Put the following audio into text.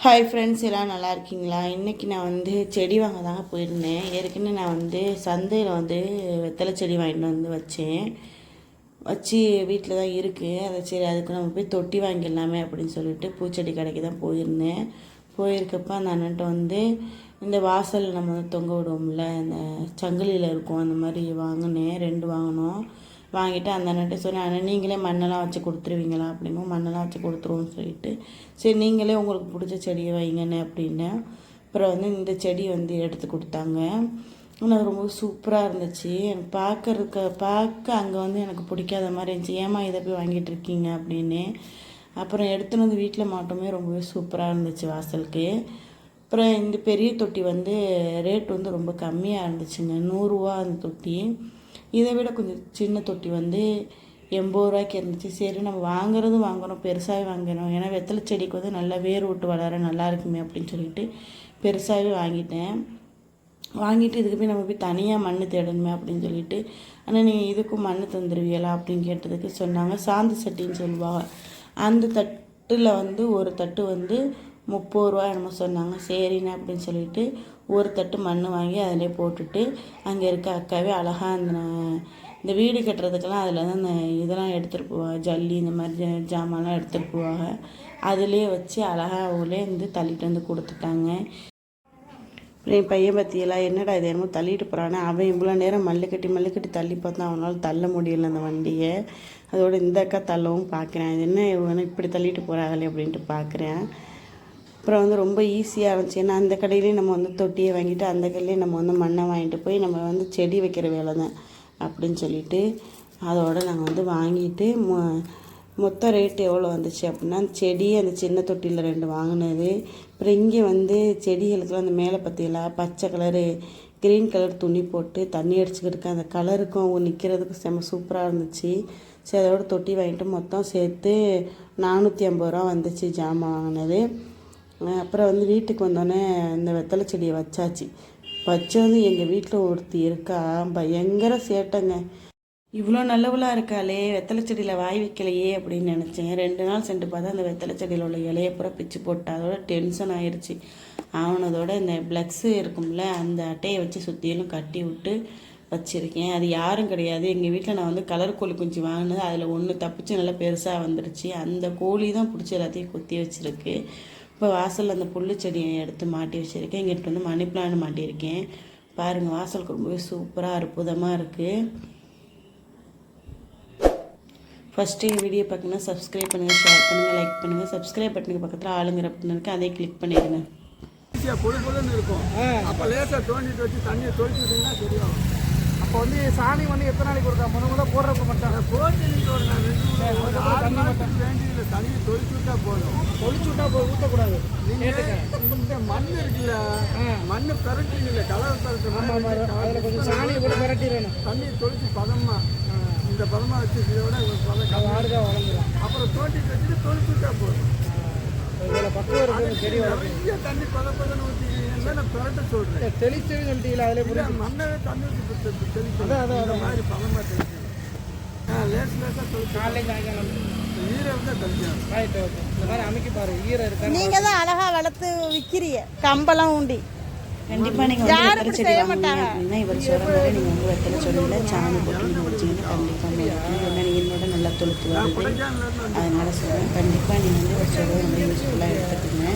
Hi friends எல்லாம் நல்லா இருக்கீங்களா? இன்றைக்கி நான் வந்து செடி வாங்க தாங்க போயிருந்தேன். ஏற்கனவே நான் வந்து சந்தையில் வந்து வெத்தலை செடி வாங்கிட்டு வந்து வச்சேன். வச்சு வீட்டில் தான் இருக்குது அதை சரி அதுக்கு நம்ம போய் தொட்டி வாங்கிடலாமே அப்படின்னு சொல்லிட்டு பூச்செடி கடைக்கு தான் போயிருந்தேன். போயிருக்கப்ப அந்த அண்ணன்ட்ட வந்து இந்த வாசல் நம்ம வந்து தொங்க விடுவோம்ல அந்த சங்கிலியில் இருக்கும் அந்த மாதிரி வாங்கினேன். ரெண்டு வாங்கினோம். வாங்கிட்டு அந்த அண்ணன்ட்ட சொன்னேன் அண்ணன் நீங்களே மண்ணெல்லாம் வச்சு கொடுத்துருவீங்களா? அப்படின்னா மண்ணெல்லாம் வச்சு கொடுத்துருவோம்னு சொல்லிட்டு சரி நீங்களே உங்களுக்கு பிடிச்ச செடியை வைங்கண்ணே அப்படின்னேன். அப்புறம் வந்து இந்த செடி வந்து எடுத்து கொடுத்தாங்க. ஆனால் அது ரொம்ப சூப்பராக இருந்துச்சு. எனக்கு பார்க்கறதுக்கு பார்க்க அங்கே வந்து எனக்கு பிடிக்காத மாதிரி இருந்துச்சு. ஏமா இதை போய் வாங்கிட்டு இருக்கீங்க? அப்படின்னு. அப்புறம் எடுத்துன்னு வந்து வீட்டில் மாட்டோமே ரொம்பவே சூப்பராக இருந்துச்சு வாசலுக்கு. அப்புறம் இந்த பெரிய தொட்டி வந்து ரேட் வந்து ரொம்ப கம்மியாக இருந்துச்சுங்க. நூறுரூவா அந்த தொட்டி. இதை விட கொஞ்சம் சின்ன தொட்டி வந்து எண்பது ரூபாய்க்கு இருந்துச்சு. சரி நம்ம வாங்குறது வாங்கணும் பெருசாகவே வாங்கணும். ஏன்னா வெத்தலை செடிக்கு வந்து நல்லா வேர் விட்டு வளர நல்லா இருக்குமே அப்படின்னு சொல்லிட்டு பெருசாகவே வாங்கிட்டேன். வாங்கிட்டு இதுக்கு போய் நம்ம போய் தனியாக மண் தேடணுமே அப்படின்னு சொல்லிட்டு ஆனால் நீங்கள் இதுக்கும் மண் தந்துடுவீங்களா அப்படின்னு கேட்டதுக்கு சொன்னாங்க. சாந்து சட்டின்னு சொல்லுவாங்க. அந்த தட்டில் வந்து ஒரு தட்டு வந்து முப்பது ரூபா என்னமோ சொன்னாங்க. சரிண்ணே அப்படின்னு சொல்லிட்டு ஒரு தட்டு மண் வாங்கி அதிலே போட்டுட்டு அங்கே இருக்க அக்காவே அழகாக அந்த இந்த வீடு கட்டுறதுக்கெல்லாம் அதில் தான் அந்த இதெல்லாம் எடுத்துகிட்டு போவாங்க ஜல்லி இந்த மாதிரி ஜா- ஜாமான்லாம் எடுத்துகிட்டு போவாங்க. அதிலே வச்சு அழகாக அவங்களே வந்து தள்ளிட்டு வந்து கொடுத்துட்டாங்க. அப்புறம் என் பையன் பற்றியெல்லாம் என்னடா இது என்னமோ தள்ளிட்டு போகிறானே அவன் இவ்வளோ நேரம் மல்லு கட்டி மல்லு கட்டி தள்ளி பார்த்தா அவனால் தள்ள முடியல அந்த வண்டியை. அதோட இந்த அக்கா தள்ளவும் பார்க்குறேன். இது என்ன இவனை இப்படி தள்ளிட்டு போகிறாங்களே அப்படின்ட்டு பார்க்குறேன். அப்புறம் வந்து ரொம்ப ஈஸியாக இருந்துச்சு. ஏன்னா அந்த கடையிலேயே நம்ம வந்து தொட்டியை வாங்கிட்டு அந்த கடையிலேயே நம்ம வந்து மண்ணை வாங்கிட்டு போய் நம்ம வந்து செடி வைக்கிற வேலை தான் அப்படின்னு சொல்லிட்டு அதோட நாங்கள் வந்து வாங்கிட்டு மொ மொத்த ரேட் எவ்வளோ வந்துச்சு அப்படின்னா செடி அந்த சின்ன தொட்டியில் ரெண்டு வாங்கினது. அப்புறம் இங்கே வந்து செடிகளுக்குலாம் அந்த மேலே பற்றியெல்லாம் பச்சை கலரு க்ரீன் கலர் துணி போட்டு தண்ணி அடிச்சுக்கிட்டு அந்த கலருக்கும் அவங்க நிற்கிறதுக்கு செம்ம சூப்பராக இருந்துச்சு. சரி அதோட தொட்டி வாங்கிட்டு மொத்தம் சேர்த்து நானூற்றி ஐம்பது ரூபா வந்துச்சு ஜாமான் வாங்கினது. அப்புறம் வந்து வீட்டுக்கு வந்தோடனே இந்த வெத்தலை செடியை வச்சாச்சு. வச்சது எங்கள் வீட்டில் ஒருத்தி இருக்கா பயங்கர சேட்டைங்க. இவ்வளோ நல்லவளாக இருக்காளே வெத்தலை செடியில் வாய் வைக்கலையே அப்படின்னு நினச்சேன். ரெண்டு நாள் சென்று பார்த்தா அந்த வெத்தலை செடியில் உள்ள இலையை பூரா பிச்சு போட்டா அதோட டென்ஷன் ஆயிடுச்சு ஆனதோட இந்த ப்ளக்ஸு இருக்கும்ல அந்த அட்டையை வச்சு சுற்றிலும் கட்டி விட்டு வச்சுருக்கேன். அது யாரும் கிடையாது. எங்கள் வீட்டில் நான் வந்து கலர் கோழி குஞ்சு வாங்கினது. அதில் ஒன்று தப்பிச்சு நல்லா பெருசாக வந்துடுச்சு அந்த கோழி தான் பிடிச்சி எல்லாத்தையும் குத்தி வச்சுருக்கு. இப்போ வாசலில் அந்த புல்லு செடியை எடுத்து மாட்டி வச்சுருக்கேன். இங்கிட்டு வந்து மணி பிளான் மாட்டியிருக்கேன். பாருங்கள் வாசலுக்கு ரொம்பவே சூப்பராக அற்புதமாக இருக்குது ஃபஸ்ட்டு என் வீடியோ பார்க்கணுன்னா சப்ஸ்கிரைப் பண்ணுங்கள் ஷேர் பண்ணுங்கள் லைக் பண்ணுங்கள் சப்ஸ்கிரைப் பட்டனுக்கு பக்கத்தில் ஆளுங்கிற பட்டன் இருக்குது அதை கிளிக் பண்ணிடுங்க. ஈஸியாக பொழு பொழுன்னு இருக்கும். அப்போ லேசாக தோண்டிட்டு வச்சு தண்ணியை தொளிச்சு விட்டீங்கன்னா சரியாகும். அப்போ வந்து சாணி வந்து எத்தனை நாளைக்கு ஒருக்கா முத முத போடுறப்ப மட்டும் போட்டு ஒரு நான் தொளிச்சு விட்டா போதும் தொளிச்சு விட்டா போய் ஊற்றக்கூடாது இந்த மண் இருக்குல்ல மண் பிறட்டிங்கல்ல கலர் அதில் கொஞ்சம் சாணி கூட விரட்டிடணும் தண்ணியை தொளிச்சு பதமா இந்த பதமா வச்சு இதோட ஒரு பதம் ஆறுதா வளர்ந்துடும் அப்புறம் தோண்டிட்டு வச்சுட்டு தொளிச்சு விட்டா போதும் நிறைய தண்ணி பத பதன்னு ஊற்றிக்கிட்டீங்கன்னா நான் பிறட்ட சொல்கிறேன் தெளிச்சுன்னு சொல்லிட்டீங்களா அதில் மண்ணவே தண்ணி ஊற்றி தெளிக்கணும் அதான், அதான், மாதிரி பதமாக ஆ லேஸ் லேசாக தெளிச்சு காலையில் சாயங்காலம். ஈரம் தான் தெளிக்கணும் ரைட் ஓகே இந்த மாதிரி அமைக்க பாரு. ஈரம் இருக்கா நீங்க தான் அழகா வளர்த்து விக்கிறீங்க. கம்பெல்லாம் உண்டி கண்டிப்பாக நீங்கள் வந்து வெத்தலை செடி வாங்குனீங்க அப்படின்னா இவர் சொல்கிற மாதிரி நீங்கள் வந்து வெத்தலை செடியில் சாணி போட்டு நீங்கள் வச்சிங்கன்னா கண்டிப்பாக மேலும் ஏன்னா நீங்களோட நல்லா தொழுத்து வருது அதனால் சொல்கிறேன் கண்டிப்பாக நீங்கள் வந்து யூஸ்ஃபுல்லாக எடுத்துக்கோங்க.